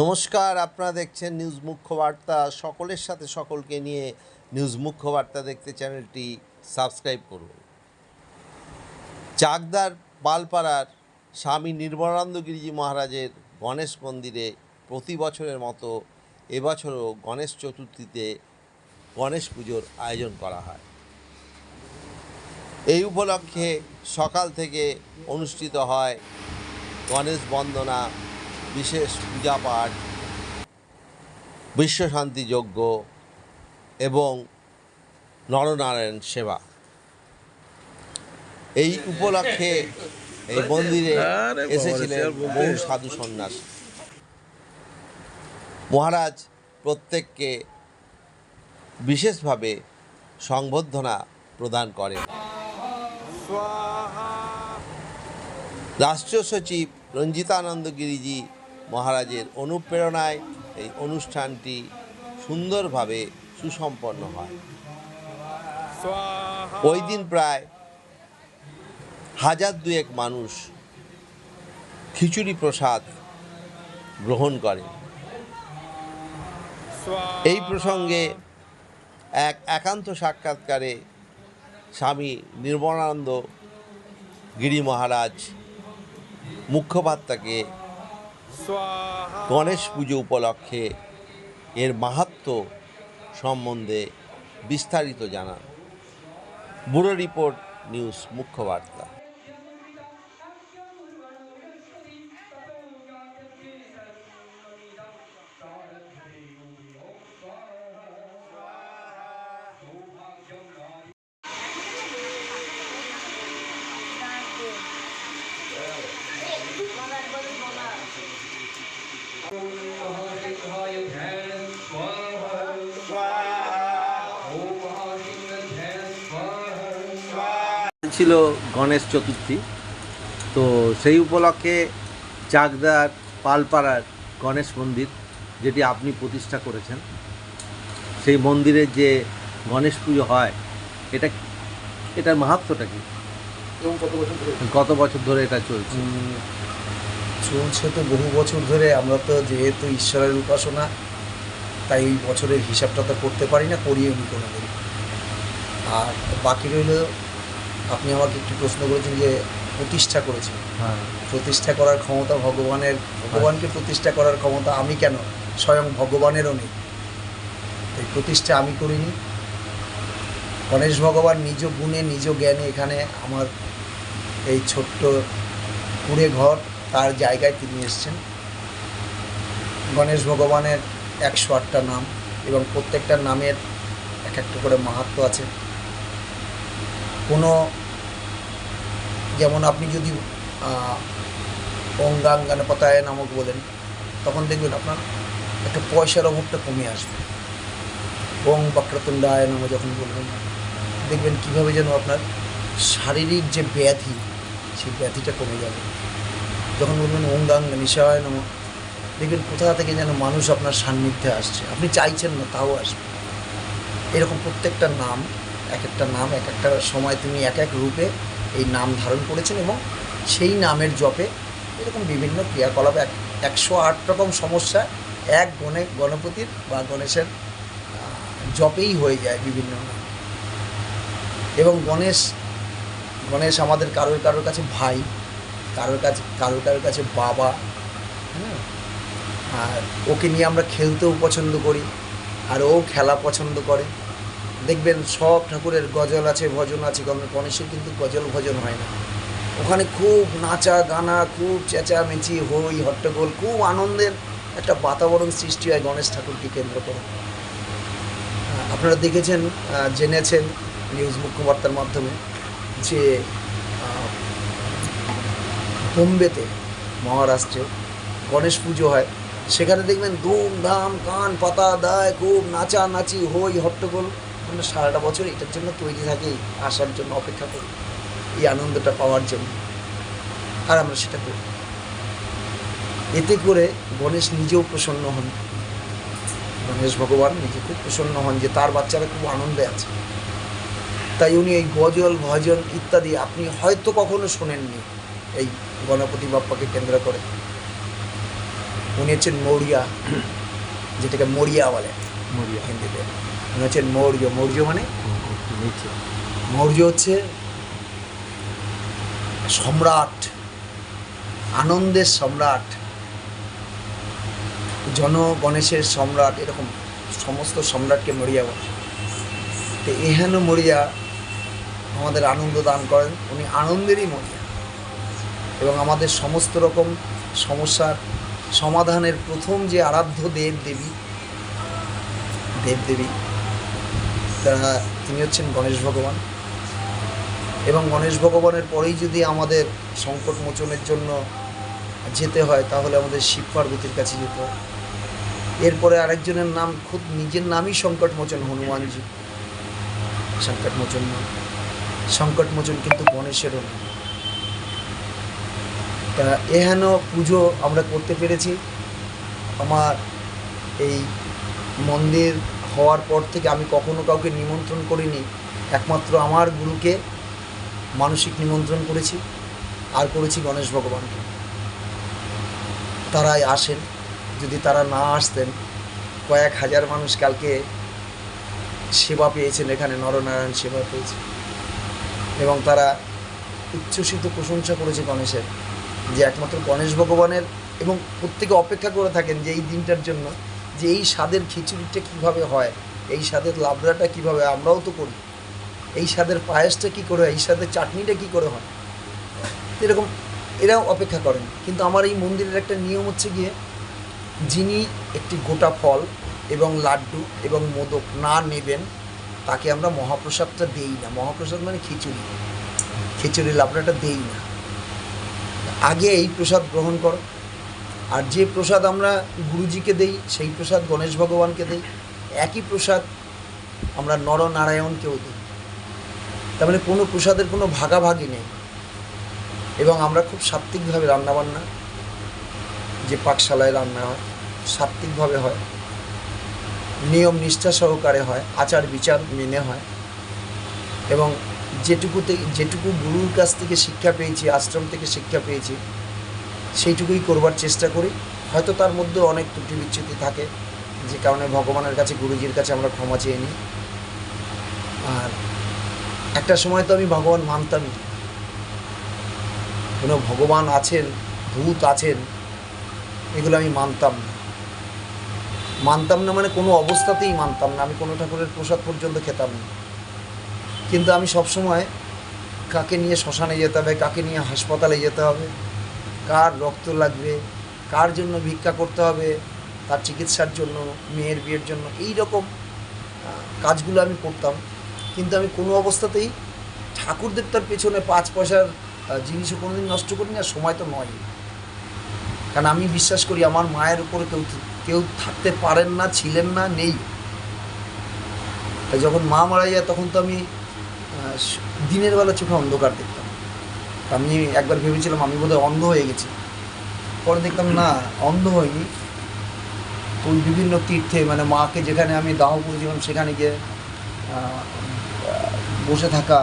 নমস্কার, আপনারা দেখছেন নিউজ মুখ্য বার্তা সকলের সাথে সকলকে নিয়ে নিউজ মুখ্য বার্তা দেখতে চ্যানেলটি সাবস্ক্রাইব করুন। চাকদার পালপাড়ার স্বামী নির্মলানন্দ গিরিজি মহারাজের গণেশ মন্দিরে প্রতি বছরের মতো এবছরও গণেশ চতুর্থীতে গণেশ পুজোর আয়োজন করা হয়। এই উপলক্ষে সকাল থেকে অনুষ্ঠিত হয় গণেশ বন্দনা বিশেষ পূজা পাঠ বিশ্বশান্তি যজ্ঞ এবং নরনারায়ণ সেবা। এই উপলক্ষে এই মন্দিরে এসেছিলেন বহু সাধু সন্ন্যাসী। মহারাজ প্রত্যেককে বিশেষভাবে সংবর্ধনা প্রদান করেন। রাষ্ট্রীয় সচিব রঞ্জিতানন্দ গিরিজি মহারাজের অনুপ্রেরণায় এই অনুষ্ঠানটি সুন্দরভাবে সুসম্পন্ন হয়। ওই দিন প্রায় হাজার দুয়েক মানুষ খিচুড়ি প্রসাদ গ্রহণ করেন এই প্রসঙ্গে এক একান্ত সাক্ষাৎকারে স্বামী নির্মলানন্দ গিরি মহারাজ মুখ্যপাত্তাকে গণেশ পুজো উপলক্ষে এর মাহাত্ম সম্বন্ধে বিস্তারিত জানান। ব্যুরো রিপোর্ট নিউজ মুখ্য বার্তা। ছিল গণেশ চতুর্থী। তো সেই উপলক্ষে চাকদার পালপাড়ার গণেশ মন্দির যেটি আপনি প্রতিষ্ঠা করেছেন সেই মন্দিরের যে গণেশ পুজো হয় এটা এটার মাহাত্মটা কি? এবং কত বছর ধরে? কত বছর ধরে এটা চলছে? চলছে তো বহু বছর ধরে। আমরা তো যেহেতু ঈশ্বরের উপাসনা তাই বছরের হিসাবটা তো করতে পারি না করিয়ে নি কোনোদিন। আর বাকি রইল আপনি আমাকে একটু প্রশ্ন করেছেন যে প্রতিষ্ঠা করেছেন। হ্যাঁ। প্রতিষ্ঠা করার ক্ষমতা ভগবানের ভগবানকে প্রতিষ্ঠা করার ক্ষমতা আমি কেন? স্বয়ং ভগবানেরও নেই। এই প্রতিষ্ঠা আমি করিনি। গণেশ ভগবান নিজ গুণে নিজ জ্ঞানে এখানে আমার এই ছোট্ট কুড়ে ঘর তার জায়গায় তিনি এসছেন। গণেশ ভগবানের একশো আটটা নাম এবং প্রত্যেকটা নামের এক একটা করে মাহাত্ম আছে। কোনো, যেমন আপনি যদি অঙ্গাঙ্গানপতায় নামক বলেন, তখন দেখবেন আপনার একটা পয়সার অভাবটা কমে আসবে। ওং বক্রতুণ্ডায় নাম যখন বলবেন, দেখবেন কীভাবে যেন আপনার শারীরিক যে ব্যাধি, সেই ব্যাধিটা কমে যাবে। যখন বলবেন অঙ্গাঙ্গ নিশায় নাম দেখবেন কোথা থেকে যেন মানুষ আপনার সান্নিধ্যে আসছে। আপনি চাইছেন না, তাও আসবে। এরকম প্রত্যেকটা নাম এক একটা নাম এক একটা সময় তিনি এক এক রূপে এই নাম ধারণ করেছেন এবং সেই নামের জপে এরকম বিভিন্ন ক্রিয়াকলাপ, এক, একশো আট রকম সমস্যা এক গণে, গণপতির বা গণেশের জপেই হয়ে যায় বিভিন্ন এবং গণেশ গণেশ আমাদের কারোর কারোর কাছে ভাই, কারোর কাছে, কারোর কারোর কাছে বাবা হ্যাঁ আর ওকে নিয়ে আমরা খেলতেও পছন্দ করি, আর ও খেলা পছন্দ করে। দেখবেন সব ঠাকুরের গজল আছে, ভজন আছে গণ- গণেশের কিন্তু গজল ভজন হয় না। ওখানে খুব নাচা গানা, খুব চেঁচামেচি, হই, হট্টগোল, খুব আনন্দের একটা বাতাবরণ সৃষ্টি হয় গণেশ ঠাকুরকে কেন্দ্র করে। আপনারা দেখেছেন জেনেছেন নিউজ মুখ্যবার্তার মাধ্যমে যে বোম্বেতে মহারাষ্ট্রে গণেশ পুজো হয়। সেখানে দেখবেন ধুমধাম, কান, পাতা, দায়, খুব নাচানাচি, হই, হট্টগোল। আমরা সারাটা বছর এটার জন্য তৈরি থাকি আসার জন্য অপেক্ষা করি এই আনন্দটা পাওয়ার জন্য। আর আমরা সেটা করি। এতে করে গণেশ নিজেও প্রসন্ন হন। গণেশ ভগবান নিজে খুব প্রসন্ন হন যে তার বাচ্চারা খুব আনন্দে আছে। তাই উনি এই গজল ভজন ইত্যাদি আপনি হয়তো কখনো শোনেননি এই গণপতি বাপ্পাকে কেন্দ্র করে। উনি হচ্ছেন মৌরিয়া যেটাকে মরিয়া বলে মরিয়া। হিন্দিতে। উনি হচ্ছেন মৌর্য মৌর্য মানে? মৌর্য হচ্ছে সম্রাট আনন্দের সম্রাট জন গণেশের সম্রাট এরকম সমস্ত সম্রাটকে মরিয়া বলে। তো এহেন মরিয়া আমাদের আনন্দ দান করেন উনি আনন্দেরই মরিয়া। এবং আমাদের সমস্ত রকম সমস্যার সমাধানের প্রথম যে আরাধ্য দেব দেবী দেব তারা তিনি হচ্ছেন গণেশ ভগবান। এবং গণেশ ভগবানের পরেই যদি আমাদের সংকট মোচনের জন্য যেতে হয়, তাহলে আমাদের শিব পার্বতীর কাছে যেতে হয়। এরপরে আরেকজনের নাম খুব, নিজের নামই সংকট মোচন, হনুমানজি। সংকট মোচন নাম সংকট মোচন কিন্তু গণেশেরও নাম। তা এহেন পুজো আমরা করতে পেরেছি। আমার এই মন্দির হওয়ার পর থেকে আমি কখনো কাউকে নিমন্ত্রণ করিনি। একমাত্র আমার গুরুকে মানসিক নিমন্ত্রণ করেছি, আর করেছি গণেশ ভগবানকে। তারাই আসেন, যদি তারা না আসতেন, কয়েক হাজার মানুষ কালকে সেবা পেয়েছেন এখানে, নরনারায়ণ সেবা পেয়েছে। এবং তারা উচ্ছ্বসিত প্রশংসা করেছে গণেশের, যে একমাত্র গণেশ ভগবানের এবং প্রত্যেকে অপেক্ষা করে থাকেন যে এই দিনটার জন্য যে এই স্বাদের খিচুড়িটা কীভাবে হয়, এই স্বাদের লাবড়াটা কীভাবে আমরাও তো করি। এই স্বাদের পায়েসটা কী করে হয়, এই স্বাদের চাটনিটা কী করে হয়। এরকম এরাও অপেক্ষা করেন। কিন্তু আমার এই মন্দিরের একটা নিয়ম হচ্ছে গিয়ে, যিনি একটি গোটা ফল এবং লাড্ডু এবং মোদক না নেবেন, তাকে আমরা মহাপ্রসাদটা দেই না। মহাপ্রসাদ মানে খিচুড়ি। খিচুড়ি লাবড়াটা দেই না। আগে এই প্রসাদ গ্রহণ করো। আর যে প্রসাদ আমরা গুরুজিকে দেই, সেই প্রসাদ গণেশ ভগবানকে দেই, একই প্রসাদ আমরা নরনারায়ণকেও দিই। তার মানে কোনো প্রসাদের কোনো ভাগাভাগি নেই। এবং আমরা খুব সাত্ত্বিকভাবে রান্নাবান্না, যে পাকশালায় রান্না হয়, সাত্ত্বিকভাবে হয়। নিয়ম নিষ্ঠা সহকারে হয়, আচার বিচার মেনে হয়। এবং যেটুকুতে, যেটুকু গুরুর কাছ থেকে শিক্ষা পেয়েছি, আশ্রম থেকে শিক্ষা পেয়েছি সেইটুকুই করবার চেষ্টা করি। হয়তো তার মধ্যে অনেক ত্রুটি বিচ্যুতি থাকে, যে কারণে ভগবানের কাছে, গুরুজির কাছে আমরা ক্ষমা চেয়ে নিই। আর একটা সময় তো আমি ভগবান মানতামই। কোনো ভগবান আছেন, ভূত আছেন, এগুলো আমি মানতাম না। মানতাম না মানে কোনো অবস্থাতেই মানতাম না। আমি কোনো ঠাকুরের প্রসাদ পর্যন্ত খেতাম না। কিন্তু আমি সবসময় কাকে নিয়ে শ্মশানে যেতে হবে, কাকে নিয়ে হাসপাতালে যেতে হবে কার রক্ত লাগবে, কার জন্য ভিক্ষা করতে হবে, তার চিকিৎসার জন্য, মেয়ের বিয়ের জন্য এই রকম কাজগুলো আমি করতাম। কিন্তু আমি কোনো অবস্থাতেই ঠাকুর দেবতার পেছনে পাঁচ পয়সার জিনিসও কোনোদিন নষ্ট করি আর সময় তো নয় কারণ আমি বিশ্বাস করি আমার মায়ের উপরে কেউ কেউ থাকতে পারেন না, ছিলেন না, নেই। তাই যখন মা মারা যায় তখন তো আমি দিনের বেলা চোখে অন্ধকার তা আমি একবার ভেবেছিলাম আমি বোধহয় অন্ধ হয়ে গেছি। পরে দেখলাম না, অন্ধ হয়নি। ওই বিভিন্ন তীর্থে মানে মাকে যেখানে আমি দাহ করেছিলাম সেখানে গিয়ে বসে থাকা,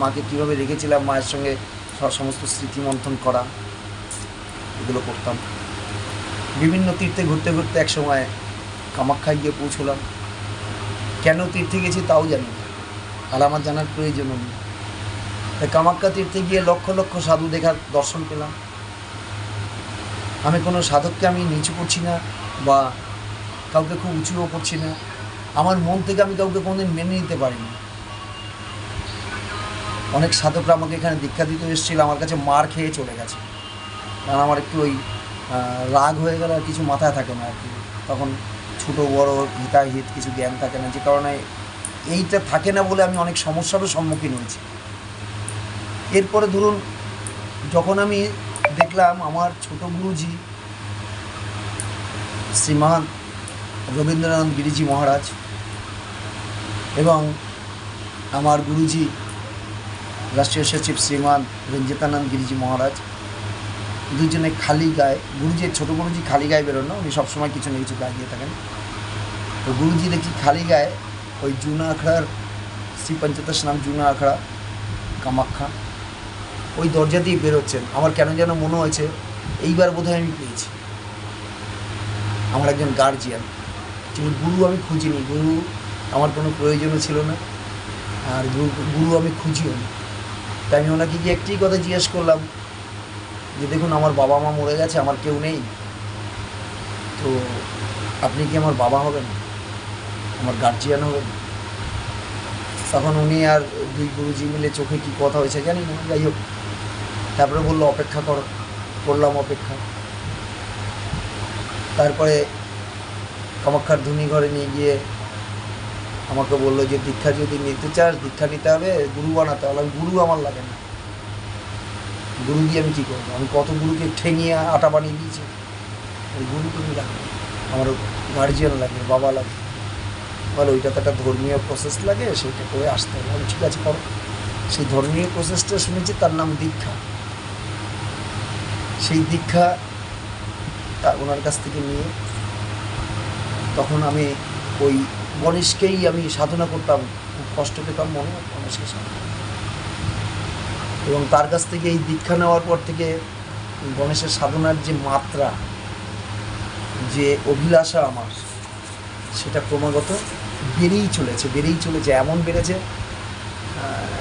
মাকে কীভাবে রেখেছিলাম, মায়ের সঙ্গে সমস্ত স্মৃতি মন্থন করা, এগুলো করতাম। বিভিন্ন তীর্থে ঘুরতে ঘুরতে এক সময় কামাখ্যায় গিয়ে পৌঁছলাম। কেন তীর্থে গেছি তাও জানি আর আমার জানার প্রয়োজনও নেই। কামাখ্যা তীর্থে গিয়ে লক্ষ লক্ষ সাধু দেখার দর্শন পেলাম। আমি কোনো সাধককে আমি নিচু করছি না বা কাউকে খুব উঁচুও করছি না। আমার মন থেকে আমি কাউকে কোনোদিন মেনে নিতে পারিনি। অনেক সাধকরা আমাকে এখানে দীক্ষা দিতে এসেছিল, আমার কাছে মার খেয়ে চলে গেছে। কারণ আমার একটু ওই রাগ হয়ে গেলে আর কিছু মাথায় থাকে না আর কি। তখন ছোটো, বড়, হিতাহিত কিছু জ্ঞান থাকে না। যে কারণে এইটা থাকে না বলে আমি অনেক সমস্যারও সম্মুখীন হয়েছি। এরপরে ধরুন, যখন আমি দেখলাম আমার ছোট গুরুজি শ্রীমান রবীন্দ্রনাথ গিরিজি মহারাজ এবং আমার গুরুজি রাষ্ট্রীয় সচিব শ্রীমান রঞ্জিতানন্দ গিরিজি মহারাজ, দুজনে খালি গায়ে গুরুজি ছোটো গুরুজি খালি গায়ে বেরোন উনি সবসময় কিছু না কিছু গায়ে দিয়ে থাকেন। তো গুরুজি দেখি খালি গায়ে ওই জুনা আখড়ার শ্রী পঞ্চদশ নাম জুনা আখড়া, কামাখ্যা। ওই দরজা দিয়ে বেরোচ্ছেন। আমার কেন যেন মনে হয়েছে, এইবার বোধহয় আমি পেয়েছি। আমার একজন গার্জিয়ান কিন্তু গুরু আমি খুঁজিনি। গুরু আমার কোনো প্রয়োজনও ছিল না, আর গুরু গুরু আমি খুঁজিও না। তাই আমি ওনাকে গিয়ে একটি কথা জিজ্ঞেস করলাম যে, দেখুন, আমার বাবা মা মরে গেছে, আমার কেউ নেই। তো আপনি কি আমার বাবা হবেন? আমার গার্জিয়ান হবেন? তখন উনি আর দুই গুরুজি মিলে চোখে কি কথা হয়েছে জানি না। যাই হোক তারপরে বলল, অপেক্ষা করো। করলাম অপেক্ষা। তারপরে কামাক্ষার ধুনি ঘরে নিয়ে গিয়ে আমাকে বলল যে, দীক্ষা যদি নিতে চাস, দীক্ষা নিতে হবে, গুরু বানাতে হবে। আমি, গুরু আমার লাগে না। গুরু দিয়ে আমি কী করব? আমি কত গুরুকে ঠেঙিয়ে আটা বানিয়ে দিয়েছি। ওই গুরু তুমি লাগে আমার গার্জিয়ান লাগে, বাবা লাগে। বলে ওইটা তো একটা ধর্মীয় প্রসেস লাগে সেইটা করে আসতে হবে। আমি ঠিক আছে, করো। সেই ধর্মীয় প্রসেসটা শুনেছি, তার নাম দীক্ষা। সেই দীক্ষা তা ওনার কাছ থেকে নিয়ে তখন আমি ওই গণেশকেই আমি সাধনা করতাম, খুব কষ্ট পেতাম মনে গণেশকে এবং তার কাছ থেকে এই দীক্ষা নেওয়ার পর থেকে গণেশের সাধনার যে মাত্রা, যে অভিলাষা আমার, সেটা ক্রমাগত বেড়েই চলেছে বেড়েই চলেছে, এমন বেড়েছে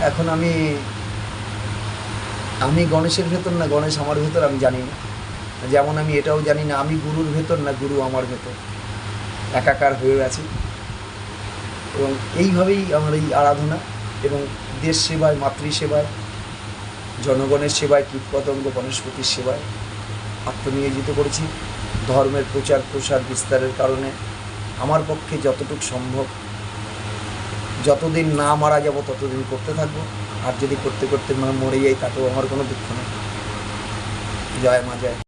এখন আমি আমি গণেশের ভেতর না, গণেশ আমার ভেতর আমি জানি না। যেমন আমি এটাও জানি না, আমি গুরুর ভেতর না, গুরু আমার ভেতর। একাকার হয়ে আছি। এবং এইভাবেই আমার এই আরাধনা এবং দেশ সেবায়, মাতৃ সেবায়, জনগণের সেবায়, কীটপতঙ্গ, বনস্পতির সেবায় আত্মনিয়োজিত করেছি। ধর্মের প্রচার, প্রসার বিস্তারের কারণে আমার পক্ষে যতটুকু সম্ভব, যতদিন না মারা যাব, ততদিন করতে থাকব। আর যদি করতে করতে মানে মরে যাই, তাতেও আমার কোনো দুঃখ নেই। জয় মা, জয়।